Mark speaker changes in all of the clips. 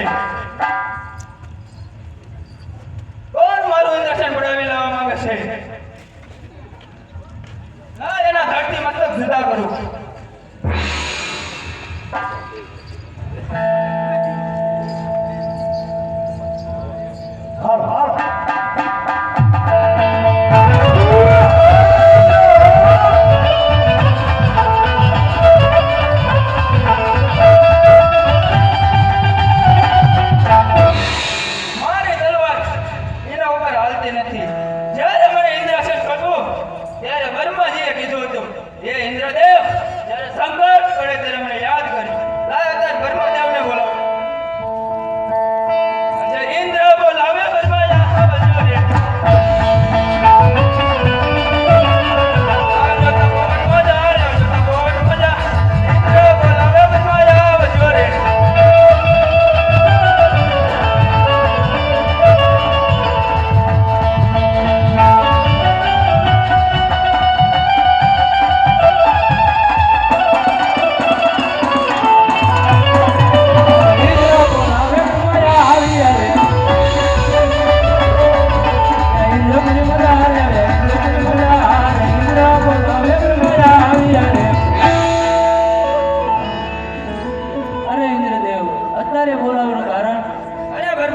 Speaker 1: છે કોણ મારું ઇન્દ્રાસન પડાવી લેવા માંગે છે? ના એના ધરતી મતલબ જુદા કરું. ઉપર નથી. જ્યારે મને ઇન્દ્રાસન કરવું ત્યારે બ્રહ્માજીએ કીધું હતું એ ઇન્દ્રદેવ, જ્યારે સંકટ પડે ત્યારે મને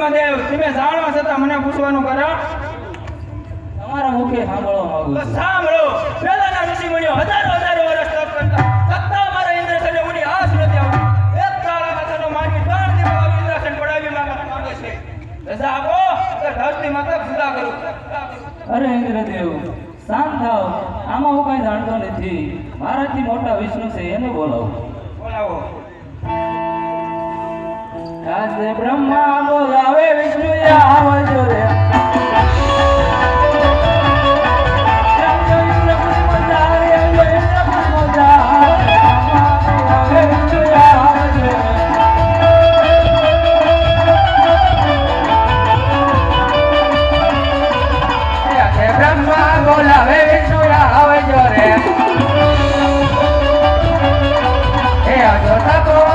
Speaker 1: બ્રહ્મદેવ તમે જાણવા છતાં મને પૂછવાનું કારણ
Speaker 2: તમારા મુખે સાંભળવા માંગુ
Speaker 1: તો
Speaker 2: છું
Speaker 1: સાંભળો. પહેલાના હજારો હજારો વર્ષ તપ કરતા. છતાં મારા ઇન્દ્રસને ઉની આસ નથી આવતી એક કાળા માથાનો માનવી ત્રણ દિવસ ઇન્દ્રસન પડાવી માંગે માંગે છે. રજા આપો તો ધરતી માતા જુદા કરું.
Speaker 2: અરે ઇન્દ્રદેવ શાંત થાવ આમાં હું કઈ જાણતો નથી. મારાથી મોટા વિષ્ણુ છે એને બોલાવો.
Speaker 1: બોલાવો.
Speaker 2: બોલાવે વિષ્ણુ યા